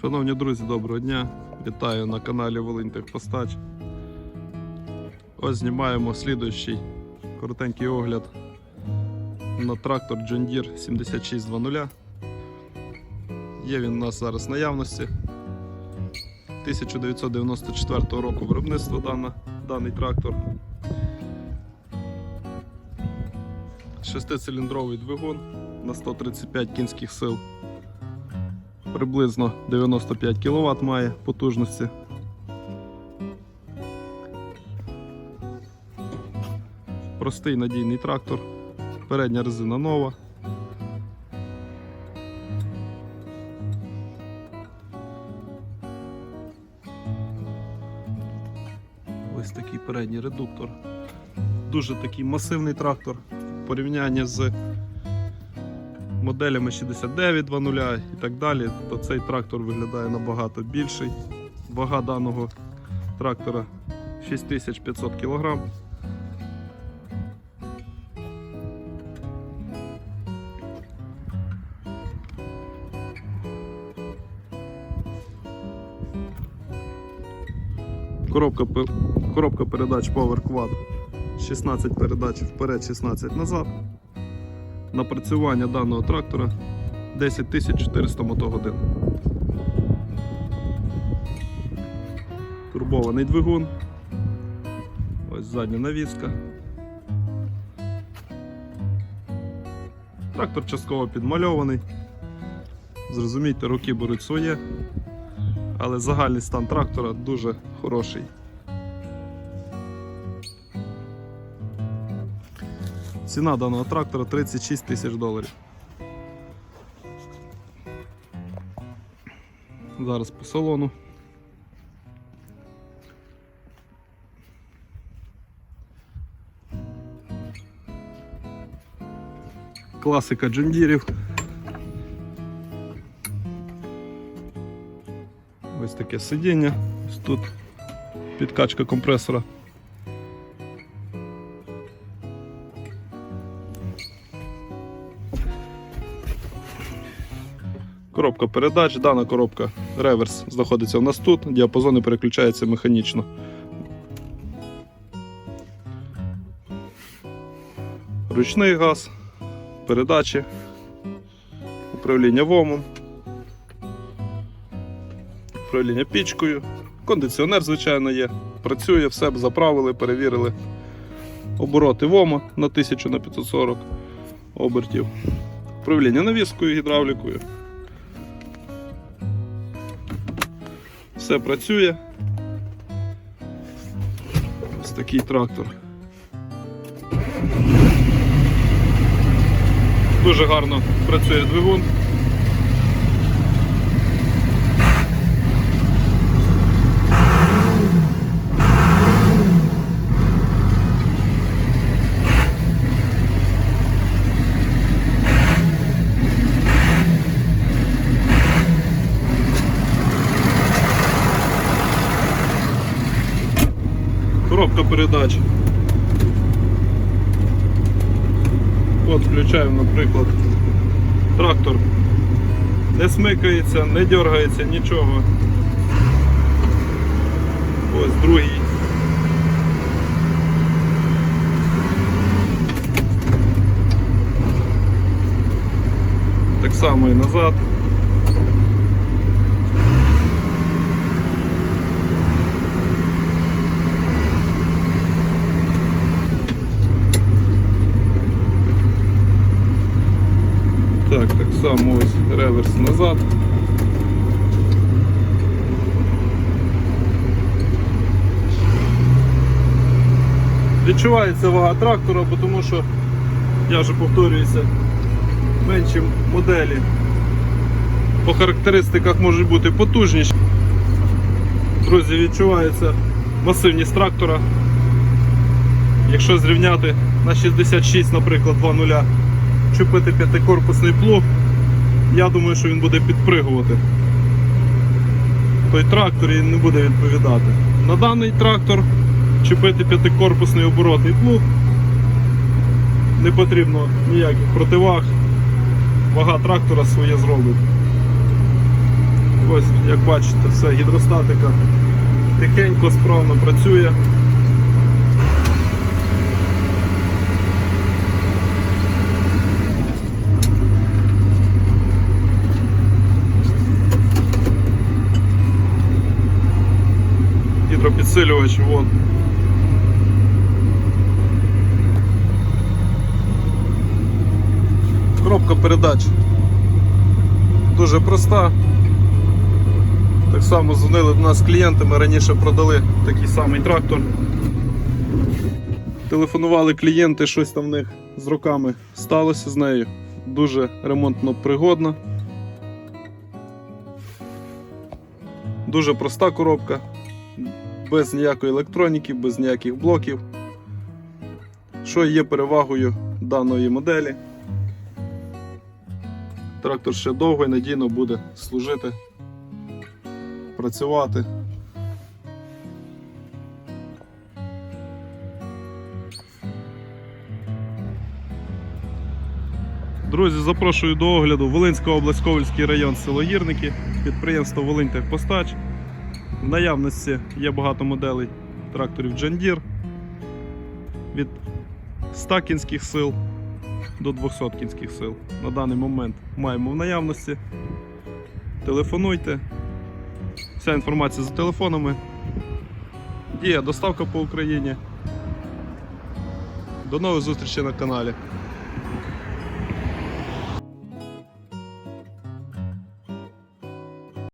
Шановні друзі, доброго дня! Вітаю на каналі Волинь Техпостач. Ось знімаємо слідуючий коротенький огляд на трактор John Deere 7620. Є він у нас зараз в наявності. 1994 року виробництва дана, даний трактор. Шестициліндровий двигун на 135 кінських сил приблизно 95 кВт має потужності. Простий надійний трактор, передня резина нова. Ось такий передній редуктор. Дуже такий масивний трактор в порівнянні з моделями 6920 і так далі, то цей трактор виглядає набагато більший. Вага даного трактора 6500 кг. Коробка, коробка передач Power Quad 16 передач вперед, 16 назад. Напрацювання даного трактора 10 400 мотогодин. Турбований двигун. Ось задня навіска. Трактор частково підмальований. Зрозумійте, роки беруть своє, але загальний стан трактора дуже хороший. Ціна даного трактора 36 тисяч доларів. Зараз по салону. Класика джундірів. Ось таке сидіння. Ось тут підкачка компресора. Коробка передач, дана коробка реверс знаходиться у нас тут, діапазони переключаються механічно. Ручний газ, передачі, управління вомом, управління пічкою, кондиціонер, звичайно, є. Працює, все заправили, перевірили. Обороти ВОМа на 1000 на 540 обертів. Управління навіскою, гідравлікою. Все працює. Ось такий трактор. Дуже гарно працює двигун. Коробка передач. От включаємо, наприклад, трактор. Не смикається, не дергається, нічого. Ось другий. Так само і назад. Так, так само ось реверс назад. Відчувається вага трактора, тому що я вже повторююся, менші моделі по характеристиках можуть бути потужніші. Друзі, відчувається масивність трактора. Якщо зрівняти на 66, наприклад, 2.0 чупити п'ятикорпусний плуг, я думаю, що він буде підпригувати. Той трактор і не буде відповідати. На даний трактор чіпити п'ятикорпусний оборотний плуг. Не потрібно ніяких противаг. Вага трактора своє зробить. Ось, як бачите, все, гідростатика тихенько, справно працює. Гідропідсилювач, вон. Коробка передач дуже проста. Так само дзвонили до нас клієнти, ми раніше продали такий самий трактор. Телефонували клієнти, щось там в них з роками сталося з нею. Дуже ремонтно пригодна. Дуже проста коробка, без ніякої електроніки, без ніяких блоків. Що є перевагою даної моделі? Трактор ще довго і надійно буде служити, працювати. Друзі, запрошую до огляду Волинська область, Ковальський район, село Гірники, підприємство Волиньтехпостач. В наявності є багато моделей тракторів John Deere від 100 кінських сил до 200 кінських сил. На даний момент маємо в наявності. Телефонуйте. Вся інформація за телефонами. Діє доставка по Україні. До нових зустрічей на каналі.